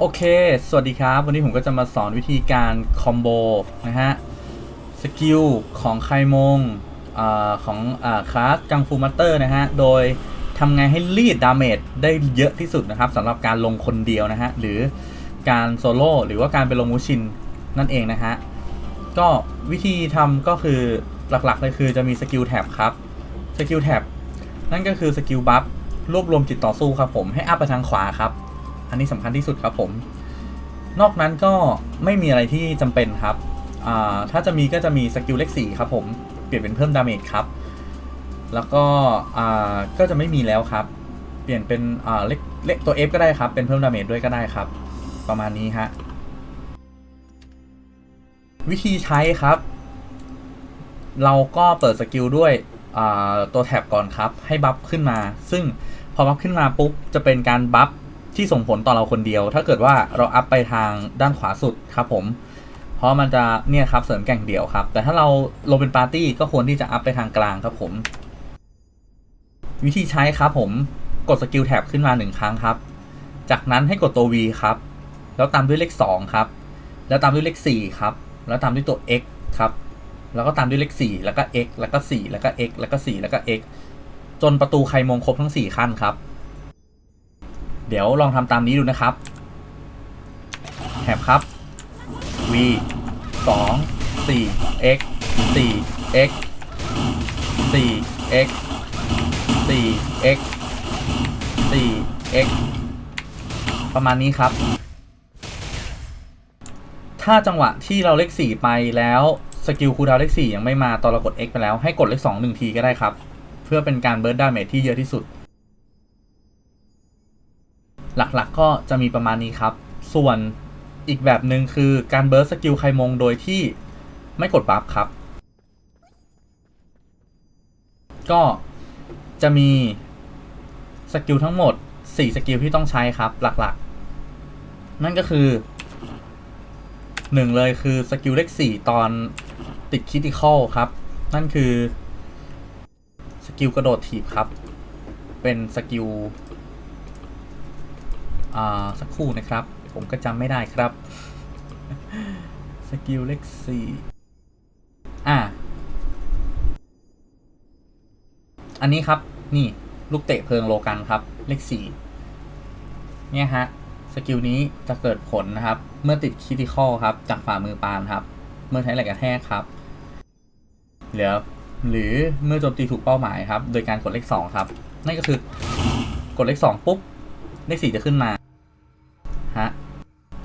โอเค สวัสดีครับ วันนี้ผมก็จะมาสอนวิธีการคอมโบนะฮะ สกิลของไคมงอของอคลาสกังฟูมัตเตอร์นะฮะ โดยทำไงให้รีดดาเมจได้เยอะที่สุดนะครับสำหรับการลงคนเดียวนะฮะ หรือการโซโล่หรือว่าการไปลงมูชินนั่นเองนะฮะ ก็วิธีทำก็คือหลักๆเลยคือจะมีสกิลแท็บครับ สกิลแท็บนั่นก็คือสกิลบัฟรวบรวมจิตต่อสู้ครับผมให้อัพไปทางขวาครับ อันนี้สำคัญที่สุดครับผม นอกนั้นก็ไม่มีอะไรที่จำเป็นครับ ถ้าจะมีก็จะมีสกิลเลขสี่ครับผมเปลี่ยนเป็นเพิ่มดาเมจครับ แล้วก็ก็จะไม่มีแล้วครับ เปลี่ยนเป็นเลขเลขตัว F ก็ได้ครับ เป็นเพิ่มดาเมจด้วยก็ได้ครับ ประมาณนี้ฮะวิธีใช้ครับ เราก็เปิดสกิลด้วยตัวแท็บก่อนครับ ให้บัฟขึ้นมา ซึ่งพอบัฟขึ้นมาปุ๊บจะเป็นการบัฟ ที่ส่งผลต่อเราคนเดียว ถ้าเกิดว่าเราอัพไปทางด้านขวาสุดครับผม เพราะมันจะเนี่ยครับเสริมแก่งเดี่ยวครับ แต่ถ้าเราลงเป็นปาร์ตี้ก็ควรที่จะอัพไปทางกลางครับผม วิธีใช้ครับผมกดสกิลแท็บขึ้นมาหนึ่งครั้งครับ จากนั้นให้กดตัว V ครับ แล้วตามด้วยเลข 2 ครับ แล้วตามด้วยเลข 4 ครับ แล้วตามด้วยตัว X ครับ แล้วก็ตามด้วยเลข 4 แล้วก็ X แล้วก็ 4 แล้วก็ X แล้วก็ 4 แล้วก็ X จนประตูไขมงครบทั้ง 4 ขั้นครับ เดี๋ยวลองทำตามนี้ดูนะครับแท็บครับ V 2 4 X 4 X 4 X 4 X 4 X ประมาณนี้ครับ ถ้าจังหวะที่เราเลข 4 ไปแล้วสกิลคูดาวเลข 4 ยังไม่มาตอนเรากด X ไปแล้วให้กดเลข 2 1 ทีก็ได้ครับ เพื่อเป็นการเบิร์ดดาเมจที่เยอะที่สุด หลักๆก็จะมีประมาณนี้ครับ ส่วนอีกแบบหนึ่งคือการเบิร์ดสกิลไคมงโดยที่ไม่กดบัฟครับ ก็จะมีสกิลทั้งหมด 4 สกิลที่ต้องใช้ครับ หลักๆ นั่นก็คือหนึ่งเลยคือสกิลเลข 4 ตอนติดคิติคอลครับ นั่นคือสกิลกระโดดถีบครับ เป็นสกิล สักครู่นะครับ ผมก็จำไม่ได้ครับสกิลเลขสี่อ่า อันนี้ครับ นี่ ลูกเตะเพลิงโลกันครับ เลขสี่เนี่ยฮะ สกิลนี้จะเกิดผลนะครับ เมื่อติดคิติคอลครับ จากฝ่ามือปานครับ เมื่อใช้แหลกกระแทกครับ เหลือ หรือเมื่อโจมตีถูกเป้าหมายครับ โดยการกดเลขสองครับ นั่นก็คือกดเลขสองปุ๊บ เลขสี่จะขึ้นมา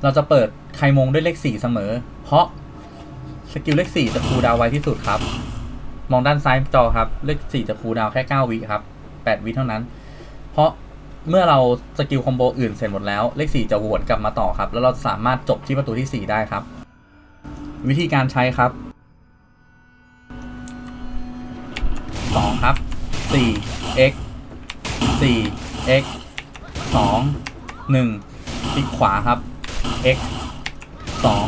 เราจะเปิดไคมงด้วยเลขสี่เสมอ เพราะสกิลเลขสี่จะคูลดาวไวที่สุดครับ มองด้านซ้ายจอครับ เลขสี่จะคูลดาวแค่เก้าวิครับแปดวิเท่านั้น เพราะเมื่อเราสกิลคอมโบอื่นเสร็จหมดแล้ว เลขสี่จะวนกลับมาต่อครับ แล้วเราสามารถจบที่ประตูที่สี่ได้ครับ วิธีการใช้ครับสองครับสี่ x สี่ x สองหนึ่งคลิกขวาครับ x สอง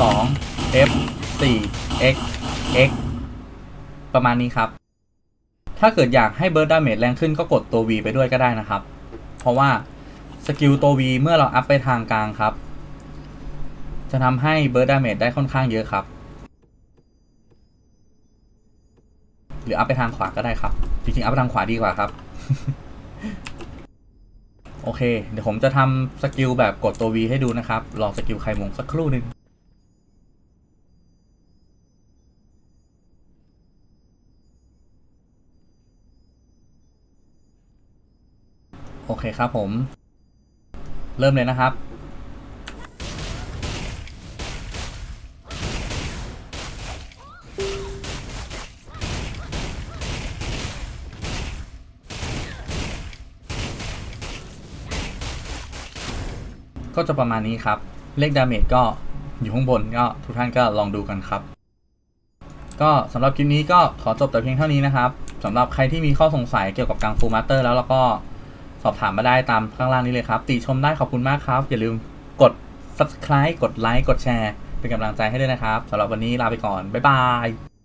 สอง f สี่ x x ประมาณนี้ครับ ถ้าเกิดอยากให้เบิร์ดดาเมจแรงขึ้นก็กดตัว V ไปด้วยก็ได้นะครับ เพราะว่าสกิลตัว V เมื่อเราอัพไปทางกลางครับ จะทำให้เบิร์ดดาเมจได้ค่อนข้างเยอะครับ หรืออัพไปทางขวาก็ได้ครับ จริงๆ อัพไปทางขวาดีกว่าครับ โอเค เดี๋ยวผมจะทำสกิลแบบกดตัว V ให้ดูนะครับ รอสกิลไข่มงสักครู่หนึ่งโอเคครับผม เริ่มเลยนะครับ ก็จะประมาณนี้ครับ เลขดาเมจก็อยู่ข้างบนก็ทุกท่านก็ลองดูกันครับ ก็สำหรับคลิปนี้ก็ขอจบแต่เพียงเท่านี้นะครับสำหรับใครที่มีข้อสงสัยเกี่ยวกับกังฟูมาสเตอร์แล้วแล้วก็สอบถามมาได้ตามข้างล่างนี้เลยครับ ติชมได้ขอบคุณมากครับ อย่าลืมกด subscribe กดไลค์กดแชร์ เป็นกำลังใจให้ด้วยนะครับสำหรับวันนี้ลาไปก่อน บ๊ายบาย